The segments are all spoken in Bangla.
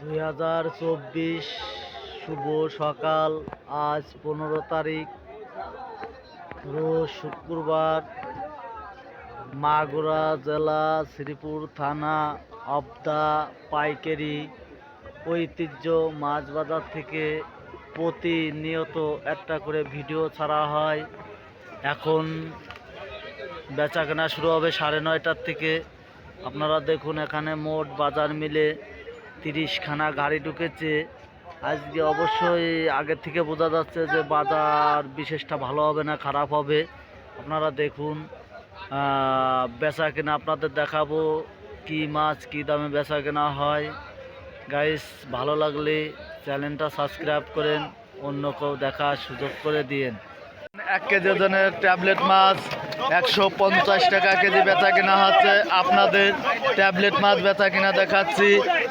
দুই হাজার চব্বিশ শুভ সকাল। আজ পনেরো তারিখ। রোজ শুক্রবার মাগুরা জেলা শ্রীপুর থানা অবদা পাইকারি ঐতিহ্য মাছ বাজার থেকে প্রতিনিয়ত একটা করে ভিডিও ছাড়া হয়। এখন বেচা কেনা শুরু হবে সাড়ে নয়টার থেকে। আপনারা দেখুন এখানে মোট বাজার মিলে তিরিশখানা গাড়ি ঢুকেছে। আজকে অবশ্যই আগের থেকে বোঝা যাচ্ছে যে বাজার বিশেষটা ভালো হবে না, খারাপ হবে। আপনারা দেখুন বেচা কেনা আপনাদের দেখাবো কি মাছ, কি দামে বেচা কেনা হয়। গাইস ভালো লাগলে চ্যানেলটা সাবস্ক্রাইব করেন, অন্য কেউ দেখার সুযোগ করে দিয়েন। এক কেজি ওজনের ট্যাবলেট মাছ একশো পঞ্চাশ টাকা কেজি বেচা কেনা হচ্ছে। আপনাদের ট্যাবলেট মাছ বেচা কিনা দেখাচ্ছি।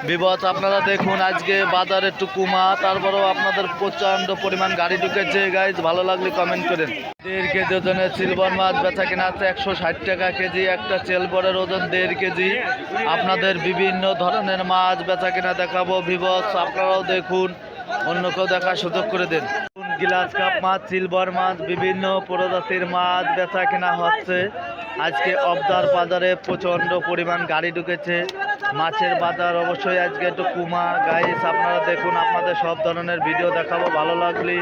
বিপদ আপনারা দেখুন, আজকে বাজারে একটু কুমা, তারপরেও আপনাদের প্রচণ্ড পরিমাণ গাড়ি ঢুকেছে। গাইজ ভালো লাগলে কমেন্ট করেন। দেড় কেজি ওজনের সিলভার মাছ বেচা কিনা হচ্ছে, একশো ষাট টাকা কেজি, একটা চেলবরের ওজন দেড় কেজি। আপনাদের বিভিন্ন ধরনের মাছ বেচা কিনা দেখাবো। বিবস, আপনারাও দেখুন, অন্য কেউ দেখার সুযোগ করে দেন। গ্লাস কাপ, মাছ সিলভার মাছ, বিভিন্ন প্রজাতির মাছ বেচা কেনা হচ্ছে। আজকে অবদার বাজারে প্রচণ্ড পরিমাণ গাড়ি ঢুকেছে। মাছের বাজার অবশ্যই আজকে একটু কুমা গাইস, আপনারা দেখুন, আপনাদের সব ধরনের ভিডিও দেখাবো। ভালো লাগলে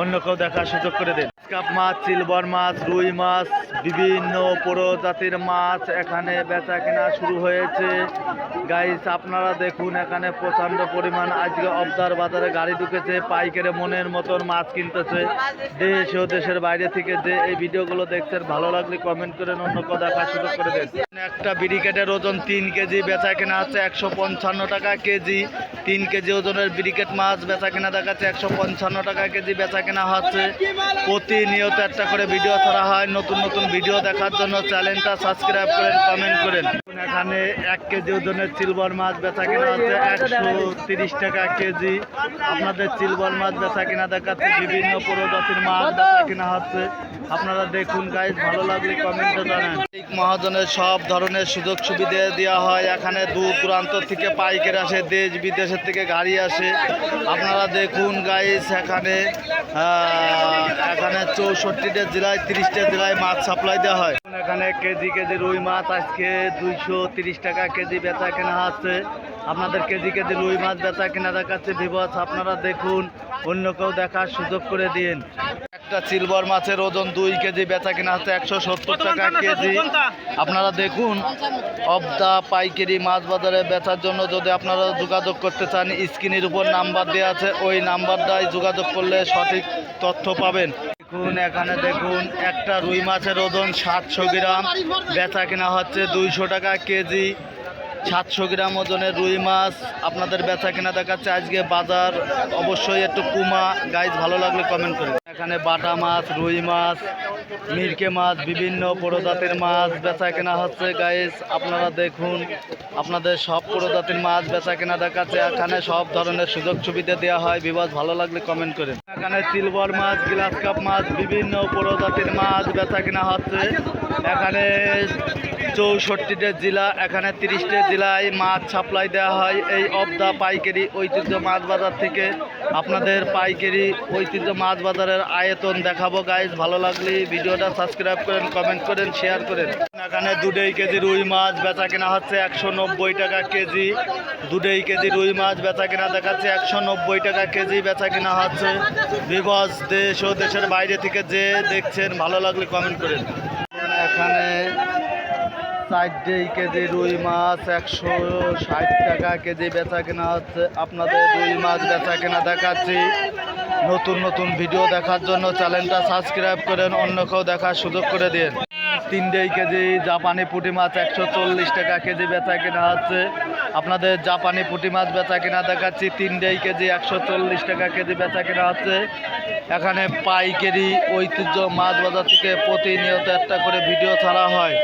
অন্য কেউ দেখার সুযোগ করে দিন। কাপ মাছ সিলভার মাছ, রুই মাছ, বিভিন্ন প্রজাতির মাছ এখানে বেচা কেনা শুরু হয়েছে। গাইস আপনারা দেখুন, এখানে প্রচণ্ড পরিমাণ আজকে অবদার বাজারে গাড়ি ঢুকেছে, পাইকারে মনের মতন মাছ কিনতেছে। দেশ ও দেশের বাইরে থেকে যে এই ভিডিওগুলো দেখছেন, ভালো লাগলে কমেন্ট করেন অন্য কেউ দেখার সুযোগ করে দেন। একটা ব্রিকেটের ওজন তিন কেজি, বেচা কেনা হচ্ছে একশো পঞ্চান্ন টাকা কেজি। তিন কেজি ওজনের ব্রিকেট মাছ, বেচা কেনা দেখাচ্ছে একশো পঞ্চান্ন টাকা কেজি, বেচা কেনা হচ্ছে প্রতিনিয়ত একটা করে ভিডিও ছাড়া হয়। নতুন নতুন ভিডিও দেখার জন্য চ্যানেলটা সাবস্ক্রাইব করেন কমেন্ট করেন। এখানে এক কেজি ওজনের সিলভার মাছ বেচা কেনা হচ্ছে, একশো তিরিশ টাকা কেজি। আপনাদের সিলভার মাছ বেচা কেনা দেখাচ্ছে, বিভিন্ন প্রজাতির মাছ বেচা কেনা হচ্ছে। আপনারা দেখুন গাইজ ভালো লাগলে কমেন্টে জানান। মহাজনের সব ধরনের সুযোগ সুবিধা দেওয়া হয়। এখানে দূর দূরান্ত থেকে পাইকারি আসে, দেশ বিদেশের থেকে গাড়ি আসে। আপনারা দেখুন গাইজ এখানে এখানে চৌষট্টিটা জেলায়, তিরিশটা জেলায় মাছ সাপ্লাই দেওয়া হয়। এখানে কেজি কেজি রুই মাছ আজকে দুইশো তিরিশ টাকা কেজি বেচা কেনা আছে। আপনাদের কেজি কেজি রুই মাছ বেচা কেনা দেখাচ্ছে। বিবস আপনারা দেখুন, অন্য কেউ দেখার সুযোগ করে দিন। একটা সিলভার মাছের ওজন দুই কেজি বেচা কেনা হচ্ছে একশো সত্তর টাকা কেজি। আপনারা দেখুন অবদা পাইকারি মাছ বাজারে বেচার জন্য যদি আপনারা যোগাযোগ করতে চান স্ক্রিনের উপর নাম্বার দেওয়া আছে ওই নাম্বারটায় যোগাযোগ করলে সঠিক তথ্য পাবেন। দেখুন এখানে দেখুন একটা রুই মাছের ওজন সাতশো গ্রাম বেচা কেনা হচ্ছে দুইশো টাকা কেজি। সাতশো গ্রাম ওজনের রুই মাছ আপনাদের বেচা কেনা দেখাচ্ছে। আজকে বাজার অবশ্যই একটু কুমা। গাইজ ভালো লাগলে কমেন্ট করুন এখানে বাটা মাছ, রুই মাছ, মিরকে মাছ, বিভিন্ন প্রজাতির মাছ বেচা কেনা হচ্ছে গাইজ আপনারা দেখুন, আপনাদের সব প্রজাতির মাছ বেচা কেনা দেখাচ্ছে। এখানে সব ধরনের সুযোগ সুবিধা দেওয়া হয়। বিবাদ ভালো লাগলে কমেন্ট করেন। এখানে সিলভার মাছ গ্লাস কাপ মাছ, বিভিন্ন প্রজাতির মাছ বেচা কেনা হচ্ছে। এখানে চৌষট্টিটা জেলা, এখানে তিরিশটা জেলায় মাছ সাপ্লাই দেওয়া হয়। এই অবদা পাইকারি ঐতিহ্য মাছ বাজার থেকে। আপনাদের পাইকারি ঐতিহ্য মাছ বাজারের আয়তন দেখাবো গাইজ ভালো লাগলে ভিডিওটা সাবস্ক্রাইব করেন কমেন্ট করেন শেয়ার করেন। এখানে দুডেই কেজি রুই মাছ বেচা কেনা হচ্ছে একশো নব্বই টাকা কেজি। দুডেই কেজি রুই মাছ বেচা কেনা দেখাচ্ছে একশো নব্বই টাকা কেজি বেচা কেনা হচ্ছে। বিবস দেশ ও দেশের বাইরে থেকে যে দেখছেন, ভালো লাগলে কমেন্ট করেন। এখানে চারটেই কেজি রুই মাছ, একশো ষাট টাকা কেজি বেচা কেনা হচ্ছে। আপনাদের রুই মাছ বেচা কেনা দেখাচ্ছি। নতুন নতুন ভিডিও দেখার জন্য চ্যানেলটা সাবস্ক্রাইব করেন অন্য কেউ দেখার সুযোগ করে দিন। তিনটেই কেজি জাপানি পুঁটি মাছ, একশো চল্লিশ টাকা কেজি বেচা কেনা হচ্ছে। আপনাদের জাপানি পুঁটি মাছ বেচা কেনা দেখাচ্ছি। তিনটেই কেজি, একশো চল্লিশ টাকা কেজি বেচা কেনা হচ্ছে। এখানে পাইকারি ঐতিহ্য মাছ বাজার থেকে প্রতিনিয়ত একটা করে ভিডিও ছাড়া হয়।